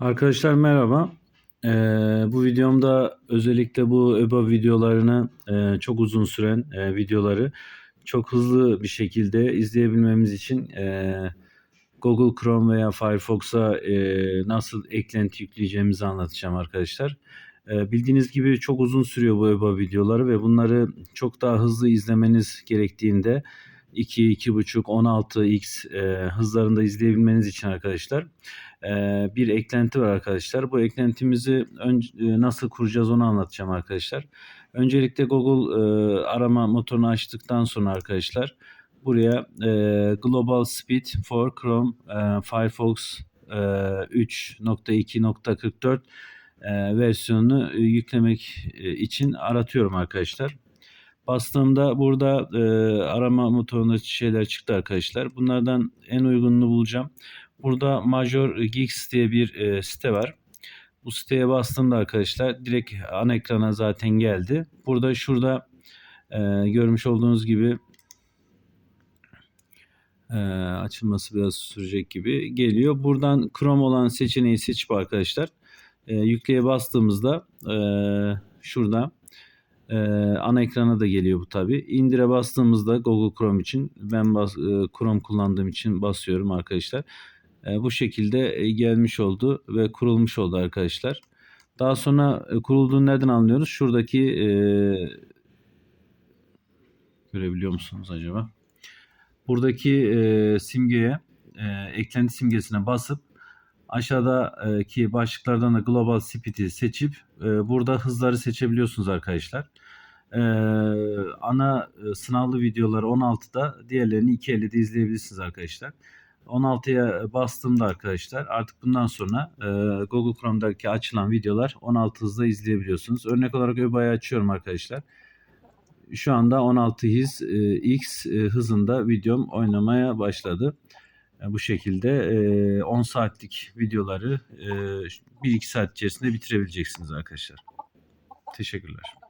Arkadaşlar merhaba. Ee, bu videomda özellikle bu EBA videolarını e, çok uzun süren e, videoları çok hızlı bir şekilde izleyebilmemiz için e, Google Chrome veya Firefox'a e, nasıl eklenti yükleyeceğimizi anlatacağım arkadaşlar. E, bildiğiniz gibi çok uzun sürüyor bu EBA videoları ve bunları çok daha hızlı izlemeniz gerektiğinde 2, 2.5, 16x e, hızlarında izleyebilmeniz için arkadaşlar e, bir eklenti var arkadaşlar. Bu eklentimizi ön, e, nasıl kuracağız onu anlatacağım arkadaşlar. Öncelikle Google e, arama motorunu açtıktan sonra arkadaşlar buraya e, Global Speed for Chrome e, Firefox e, 3.2.44 e, versiyonunu e, yüklemek e, için aratıyorum arkadaşlar. Bastığımda burada e, arama motorunda şeyler çıktı arkadaşlar. Bunlardan en uygununu bulacağım. Burada Major Geeks diye bir e, site var. Bu siteye bastığımda arkadaşlar direkt ana ekrana zaten geldi. Burada şurada e, görmüş olduğunuz gibi e, açılması biraz sürecek gibi geliyor. Buradan Chrome olan seçeneği seçip arkadaşlar e, yükleye bastığımızda e, şurada e, ana ekrana da geliyor bu tabi. İndire bastığımızda Google Chrome için ben bas, e, Chrome kullandığım için basıyorum arkadaşlar. E, bu şekilde e, gelmiş oldu ve kurulmuş oldu arkadaşlar. Daha sonra e, kurulduğunu nereden anlıyoruz? Şuradaki e, görebiliyor musunuz acaba? Buradaki e, simgeye e, eklenti simgesine basıp aşağıdaki başlıklardan da Global Speed'i seçip burada hızları seçebiliyorsunuz arkadaşlar. Ana sınavlı videoları 16'da diğerlerini 2.50'de izleyebilirsiniz arkadaşlar. 16'ya bastığımda arkadaşlar artık bundan sonra e, Google Chrome'daki açılan videolar 16 hızda izleyebiliyorsunuz. Örnek olarak ÖBA'yı açıyorum arkadaşlar. Şu anda 16 hız e, x e, hızında videom oynamaya başladı. Bu şekilde e, 10 saatlik videoları e, 1-2 saat içerisinde bitirebileceksiniz arkadaşlar. Teşekkürler.